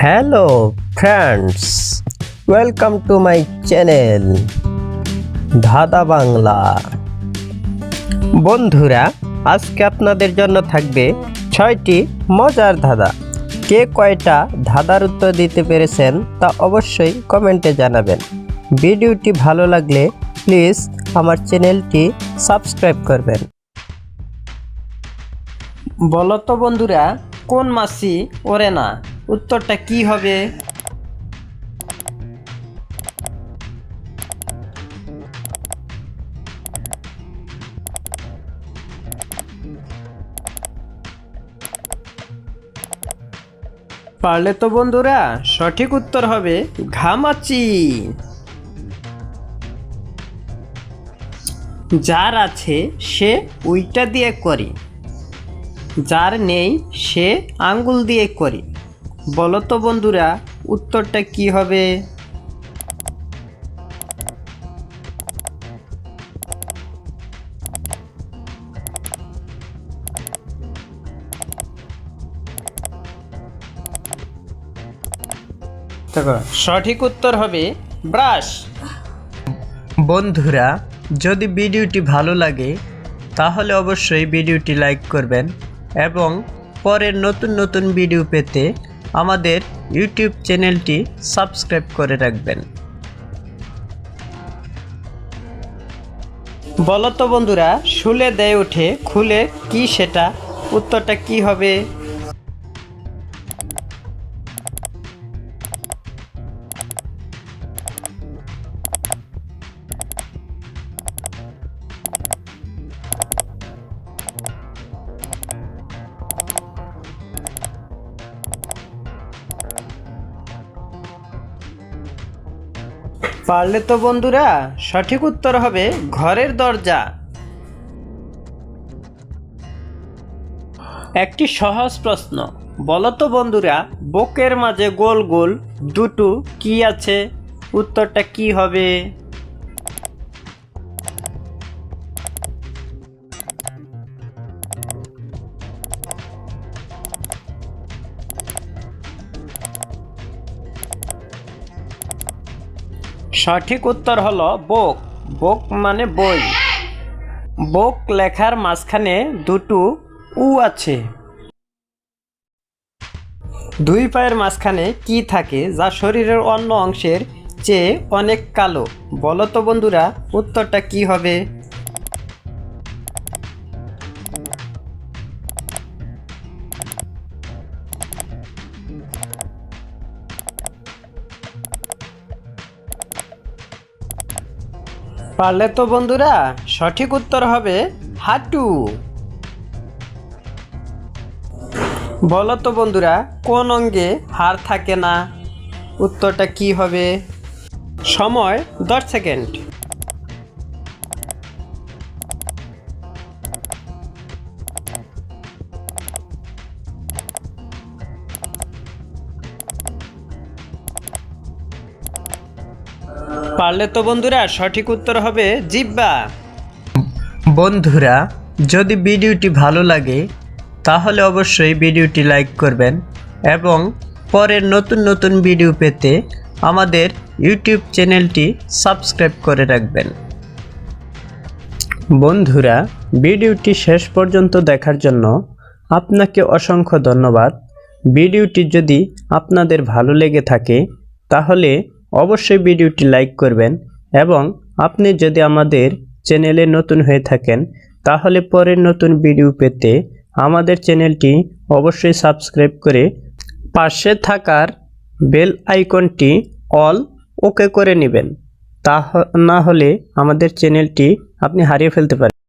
Hello friends welcome to my channel ধাঁধা বাংলা। বন্ধুরা, আজকে আপনাদের জন্য থাকবে ছয়টি মজার ধাঁধা। কে কয়টা ধাঁধার উত্তর দিতে পেরেছেন তা অবশ্যই কমেন্টে জানাবেন। ভিডিওটি ভালো লাগলে প্লিজ আমার চ্যানেলটি সাবস্ক্রাইব করবেন। বলো তো বন্ধুরা, কোন মাসি ওরে না? উত্তরটা কি হবে? পারলে তো বন্ধুরা, সঠিক উত্তর হবে ঘামাচি। যার আছে, সে উইটা দিয়ে করে। যার নেই, সে আঙ্গুল দিয়ে করে। বলো তো বন্ধুরা উত্তরটা কি হবে? দেখো, সঠিক উত্তর হবে ব্রাশ। বন্ধুরা যদি ভিডিওটি ভালো লাগে তাহলে অবশ্যই ভিডিওটি লাইক করবেন এবং পরের নতুন নতুন ভিডিও পেতে আমাদের ইউটিউব চ্যানেলটি সাবস্ক্রাইব করে রাখবেন। বলতো বন্ধুরা, শুলে দেয় ওঠে, খুলে কি সেটা, উত্তরটা কি হবে? পারলে তো বন্ধুরা, সঠিক উত্তর হবে ঘরের দরজা। একটি সহজ প্রশ্ন বলো তো বন্ধুরা, বুকের মাঝে গোল গোল দুটো কি আছে? উত্তরটা কি হবে? সঠিক উত্তর হলো বোক। বোক মানে বই। বোক লেখার মাঝখানে দুটো উ আছে। দুই পায়ের মাঝখানে কি থাকে যা শরীরের অন্য অংশের চেয়ে অনেক কালো? বলতো বন্ধুরা, উত্তরটা কি হবে? পারলে তো বন্ধুরা, সঠিক উত্তর হবে হাঁটু। বলো তো বন্ধুরা, কোন অঙ্গে হার থাকে না? উত্তরটা কি হবে? সময়, দশ সেকেন্ড। পারলে তো বন্ধুরা সঠিক উত্তর হবে জিব্বা। বন্ধুরা, যদি ভিডিওটি ভালো লাগে, তাহলে অবশ্যই ভিডিওটি লাইক করবেন এবং পরের নতুন নতুন ভিডিও পেতে আমাদের ইউটিউব চ্যানেলটি সাবস্ক্রাইব করে রাখবেন। বন্ধুরা, ভিডিওটি শেষ পর্যন্ত দেখার জন্য আপনাকে অসংখ্য ধন্যবাদ। ভিডিওটি যদি আপনাদের ভালো লেগে থাকে, তাহলে অবশ্যই ভিডিওটি লাইক করবেন এবং আপনি যদি আমাদের চ্যানেলে নতুন হয়ে থাকেন, তাহলে পরের নতুন ভিডিও পেতে আমাদের চ্যানেলটি অবশ্যই সাবস্ক্রাইব করে পাশে থাকার বেল আইকনটি অল ওকে করে নেবেন। তা না হলে আমাদের চ্যানেলটি আপনি হারিয়ে ফেলতে পারেন।